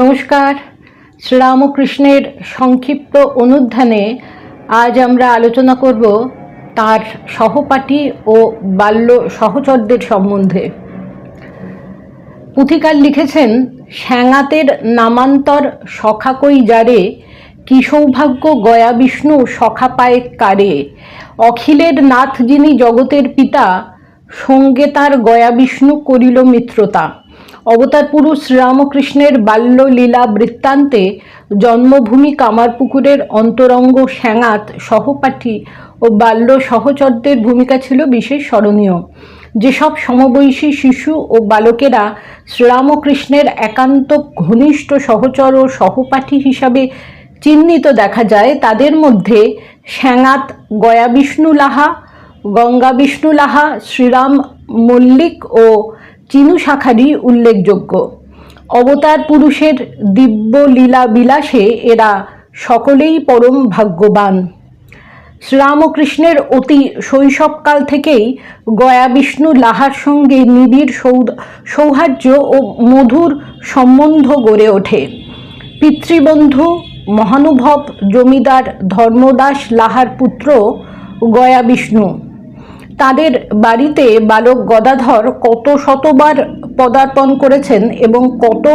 নমস্কার। শ্রীরামকৃষ্ণের সংক্ষিপ্ত অনুধ্যানে আজ আমরা আলোচনা করব তার সহপাঠী ও বাল্য সহচরদের সম্বন্ধে। পুথিকার লিখেছেন, শ্যাঙাতের নামান্তর সখা কই যারে, কি সৌভাগ্য গয়া বিষ্ণু সখা পায় কারে। অখিলের নাথ যিনি জগতের পিতা, সঙ্গে তার গয়া বিষ্ণু করিল মিত্রতা। অবতার পুরুষ শ্রীরামকৃষ্ণের বাল্য লীলা বৃত্তান্তে জন্মভূমি কামারপুকুরের অন্তরঙ্গ শ্যাঙাত সহপাঠী ও বাল্য সহচরদের ভূমিকা ছিল বিশেষ স্মরণীয়। যেসব সমবয়সী শিশু ও বালকেরা শ্রীরামকৃষ্ণের একান্ত ঘনিষ্ঠ সহচর ও সহপাঠী হিসাবে চিহ্নিত দেখা যায়, তাদের মধ্যে শ্যাঙাত গয়া বিষ্ণু লাহা গঙ্গা বিষ্ণু লাহা, শ্রীরাম মল্লিক ও চিনু শাখারই উল্লেখযোগ্য। অবতার পুরুষের দিব্য লীলা বিলাসে এরা সকলেই পরম ভাগ্যবান। শ্রীরামকৃষ্ণের অতি শৈশবকাল থেকেই গয়া বিষ্ণু লাহার সঙ্গে নিবিড় সৌদ সৌহার্দ্য ও মধুর সম্বন্ধ গড়ে ওঠে। পিতৃবন্ধু, মহানুভব, জমিদার ধর্মদাস লাহার পুত্র গয়া বিষ্ণু। তাদের বাড়িতে বালক গদাধর কত শতবার পদার্পণ করেছেন এবং কত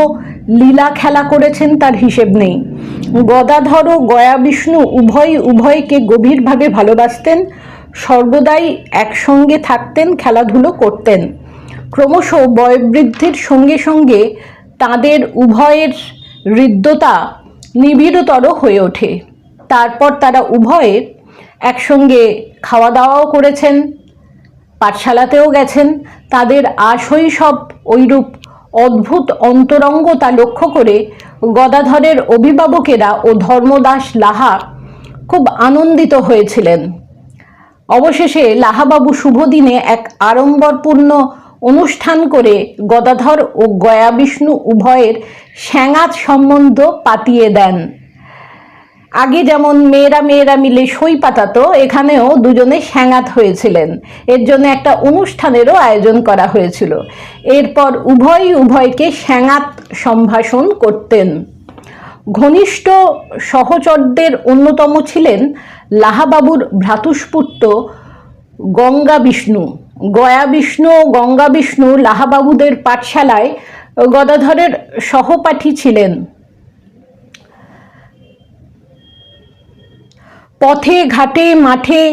লীলা খেলা করেছেন তার হিসেব নেই। গদাধর ও গয়া বিষ্ণু উভয় উভয়কে গভীরভাবে ভালোবাসতেন, সর্বদাই একসঙ্গে থাকতেন, খেলাধুলো করতেন। ক্রমশ বয়োবৃদ্ধির সঙ্গে সঙ্গে তাদের উভয়ের হৃদ্যতা নিবিড়তর হয়ে ওঠে। তারপর তারা উভয়ে একসঙ্গে খাওয়া দাওয়াও করেছেন পাঠশালাতেও গেছেন। তাদের আশৈশব ঐরূপ অদ্ভুত অন্তরঙ্গতা লক্ষ্য করে গদাধরের অভিভাবকেরা ও ধর্মদাস লাহা খুব আনন্দিত হয়েছিলেন। অবশেষে লাহাবাবু শুভদিনে এক আড়ম্বরপূর্ণ অনুষ্ঠান করে গদাধর ও গয়া বিষ্ণু উভয়ের স্যাঙাত সম্বন্ধ পাতিয়ে দেন। আগে যেমন মেয়েরা মেয়েরা মিলে সই পাতাতো, এখানেও দুজনে স্যাঙাত হয়েছিলেন। এর জন্য একটা অনুষ্ঠানেরও আয়োজন করা হয়েছিল। এরপর উভয় উভয়কে স্যাঙাত সম্ভাষণ করতেন। ঘনিষ্ঠ সহচরদের অন্যতম ছিলেন লাহাবাবুর ভ্রাতুষ্পুত্র গঙ্গা বিষ্ণু গয়া বিষ্ণু গঙ্গা বিষ্ণু লাহাবাবুদের পাঠশালায় গদাধরের সহপাঠী ছিলেন। পথে, ঘাটে, মাঠে,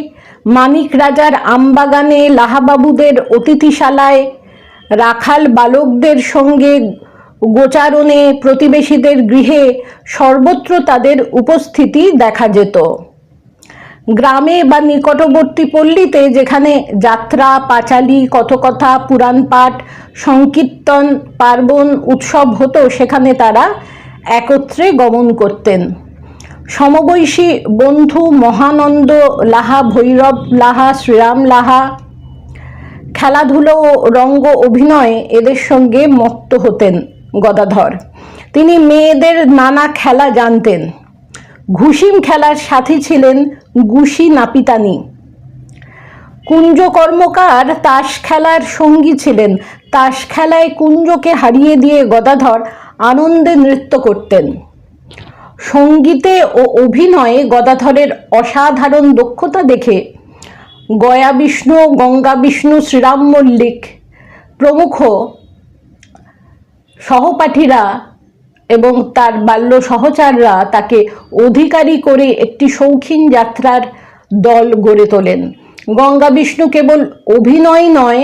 মানিক রাজার আমবাগানে লাহাবাবুদের অতিথিশালায় রাখাল বালকদের সঙ্গে গোচারণে প্রতিবেশীদের গৃহে সর্বত্র তাদের উপস্থিতি দেখা যেত। গ্রামে বা নিকটবর্তী পল্লীতে যেখানে যাত্রা, পাঁচালী, কথকথা পুরাণ পাঠ সংকীর্তন, পার্বণ উৎসব হতো, সেখানে তারা একত্রে গমন করতেন। সমবয়সী বন্ধু মহানন্দ লাহা, ভৈরব লাহা, শ্রীরাম লাহা, খেলাধুলো ও রঙ্গ অভিনয়ে এদের সঙ্গে মত্ত হতেন গদাধর। তিনি মেয়েদের নানা খেলা জানতেন। ঘুষিম খেলার সাথী ছিলেন গুশি নাপিতানি। কুঞ্জ কর্মকার তাস খেলার সঙ্গী ছিলেন। তাস খেলায় কুঞ্জকে হারিয়ে দিয়ে গদাধর আনন্দে নৃত্য করতেন। সঙ্গীতে ও অভিনয়ে গদাধরের অসাধারণ দক্ষতা দেখে গয়া বিষ্ণু, গঙ্গা বিষ্ণু, শ্রীরাম মল্লিক প্রমুখ সহপাঠীরা এবং তার বাল্য সহচাররা তাকে অধিকারী করে একটি শৌখিন যাত্রার দল গড়ে তোলেন। গঙ্গা বিষ্ণু কেবল অভিনয় নয়,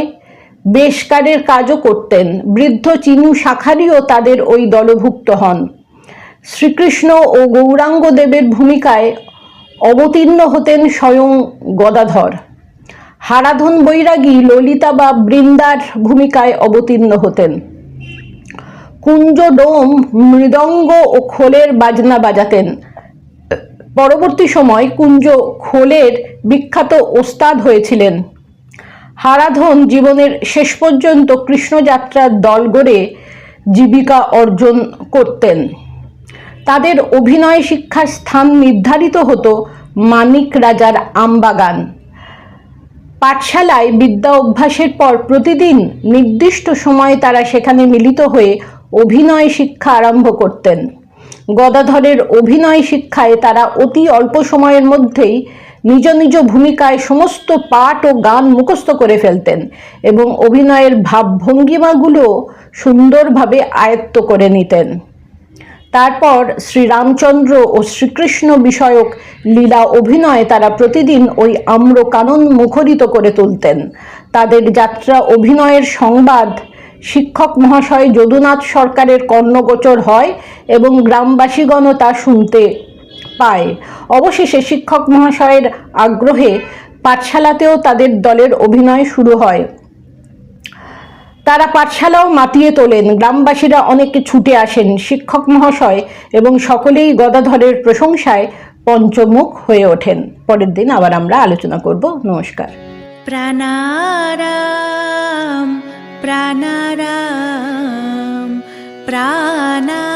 বেশকারের কাজও করতেন। বৃদ্ধ চিনু শাখারিও তাদের ওই দলভুক্ত হন। শ্রীকৃষ্ণ ও গৌরাঙ্গ দেবের ভূমিকায় অবতীর্ণ হতেন স্বয়ং গদাধর। হারাধন বৈরাগী ললিতা বা বৃন্দার ভূমিকায় অবতীর্ণ হতেন। কুঞ্জ ডোম মৃদঙ্গ ও খোলের বাজনা বাজাতেন। পরবর্তী সময় কুঞ্জ খোলের বিখ্যাত ওস্তাদ হয়েছিলেন। হারাধন জীবনের শেষ পর্যন্ত কৃষ্ণযাত্রার দল গড়ে জীবিকা অর্জন করতেন। তাদের অভিনয় শিক্ষার স্থান নির্ধারিত হতো মানিক রাজার আমবাগান। পাঠশালায় বিদ্যা অভ্যাসের পর প্রতিদিন নির্দিষ্ট সময়ে তারা সেখানে মিলিত হয়ে অভিনয় শিক্ষা আরম্ভ করতেন। গদাধরের অভিনয় শিক্ষায় তারা অতি অল্প সময়ের মধ্যেই নিজ নিজ ভূমিকায় সমস্ত পাঠ ও গান মুখস্থ করে ফেলতেন এবং অভিনয়ের ভাবভঙ্গিমাগুলো সুন্দরভাবে আয়ত্ত করে নিতেন। তারপর শ্রীরামচন্দ্র ও শ্রীকৃষ্ণ বিষয়ক লীলা অভিনয়ে তারা প্রতিদিন ওই আম্র কানন মুখরিত করে তুলতেন। তাদের যাত্রা অভিনয়ের সংবাদ শিক্ষক মহাশয় যদুনাথ সরকারের কর্ণগোচর হয় এবং গ্রামবাসীগণও তা শুনতে পায়। অবশেষে শিক্ষক মহাশয়ের আগ্রহে পাঠশালাতেও তাদের দলের অভিনয় শুরু হয়। তারা পাঠশালাও মাতিয়ে তোলেন। গ্রামবাসীরা অনেকে ছুটে আসেন। শিক্ষক মহাশয় এবং সকলেই গদাধরের প্রশংসায় পঞ্চমুখ হয়ে ওঠেন। পরের দিন আবার আমরা আলোচনা করব। নমস্কার। প্রাণারাম প্রাণারাম প্রাণারাম।